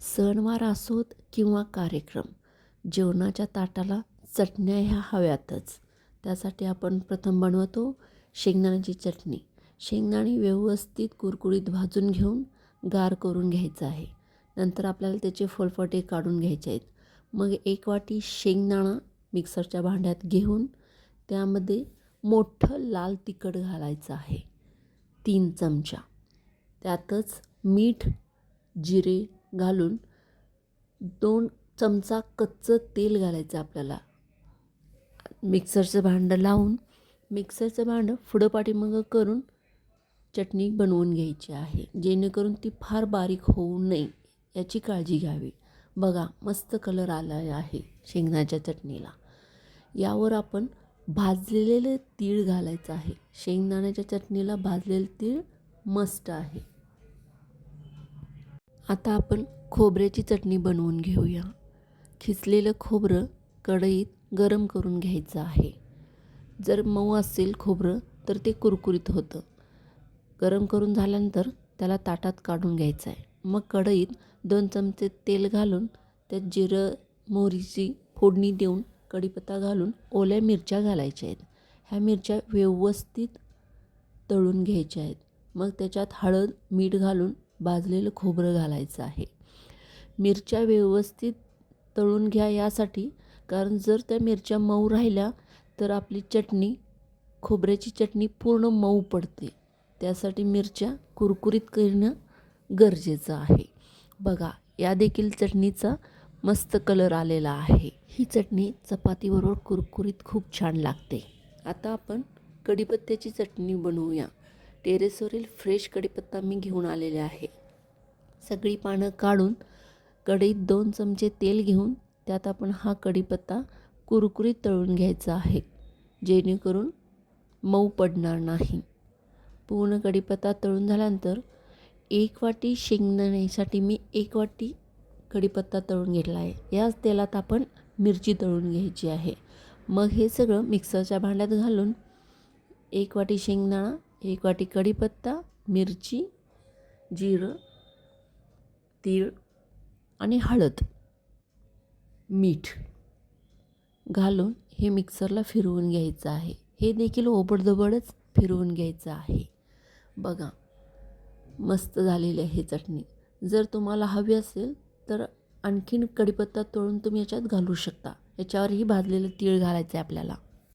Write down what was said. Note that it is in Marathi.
सणवार असोत किंवा कार्यक्रम जेवणाच्या ताटाला चटण्या ह्या हव्यातच. त्यासाठी आपण प्रथम बनवतो शेंगदाण्याची चटणी. शेंगदाणे व्यवस्थित कुरकुरीत भाजून घेऊन गार करून घ्यायचं आहे. नंतर आपल्याला त्याचे फलफटे काढून घ्यायचे आहेत. मग एक वाटी शेंगदाणा मिक्सरच्या भांड्यात घेऊन त्यामध्ये मोठं लाल तिखट घालायचं आहे. तीन चमचा. त्यातच मीठ जिरे घालून दोन चमचा कच्चं तेल घालायचं आपल्याला. मिक्सरचं भांडं लावून मिक्सरचं भांडं पुढं पाठीमागं करून चटणी बनवून घ्यायची आहे. जेणेकरून ती फार बारीक होऊ नये याची काळजी घ्यावी. बघा मस्त कलर आला आहे शेंगदाण्याच्या चटणीला. यावर आपण भाजलेले तीळ घालायचं आहे. शेंगदाण्याच्या चटणीला भाजलेलं तीळ मस्त आहे. आता आपण खोबऱ्याची चटणी बनवून घेऊया. खिचलेलं खोबरं कढईत गरम करून घ्यायचं आहे. जर मऊ असेल खोबरं तर ते कुरकुरीत होतं. गरम करून झाल्यानंतर त्याला ताटात काढून घ्यायचं आहे. मग कढईत दोन चमचे तेल घालून त्यात जिरं मोहरीची फोडणी देऊन कढीपत्ता घालून ओल्या मिरच्या घालायच्या आहेत. ह्या मिरच्या व्यवस्थित तळून घ्यायच्या आहेत. मग त्याच्यात हळद मीठ घालून भाजलेलं खोबरं घालायचं आहे. मिरच्या व्यवस्थित तळून घ्या यासाठी कारण जर त्या मिरच्या मऊ राहिल्या तर आपली चटणी खोबऱ्याची चटणी पूर्ण मऊ पडते. त्यासाठी मिरच्या कुरकुरीत करणं गरजेचं आहे. बघा या देखील चटणीचा मस्त कलर आलेला आहे. ही चटणी चपातीबरोबर कुरकुरीत खूप छान लागते. आता आपण कढीपत्त्याची चटणी बनवूया. टेरेसवरील फ्रेश कढीपत्ता मी घेऊन आलेले आहे. सगळी पानं काढून कढईत दोन चमचे तेल घेऊन त्यात आपण हा कढीपत्ता कुरकुरीत तळून घ्यायचा आहे. जेणेकरून मऊ पडणार नाही. पूर्ण कढीपत्ता तळून झाल्यानंतर एक वाटी शेंगदाण्यासाठी मी एक वाटी कढीपत्ता तळून घेतला आहे. याच तेलात आपण मिरची तळून घ्यायची आहे. मग हे सगळं मिक्सरच्या भांड्यात घालून एक वाटी शेंगदाणा एक वाटी कढीपत्ता मिरची जिरं तीळ आणि हळद मीठ घालून हे मिक्सरला फिरवून घ्यायचं आहे. हे देखील ओबडधोबडच फिरवून घ्यायचं आहे. बघा मस्त झालेली आहे चटणी. जर तुम्हाला हवी असेल तर आणखीन कढीपत्ता तळून तुम्ही याच्यात घालू शकता. याच्यावरही भाजलेलं तीळ घालायचं आहे आपल्याला.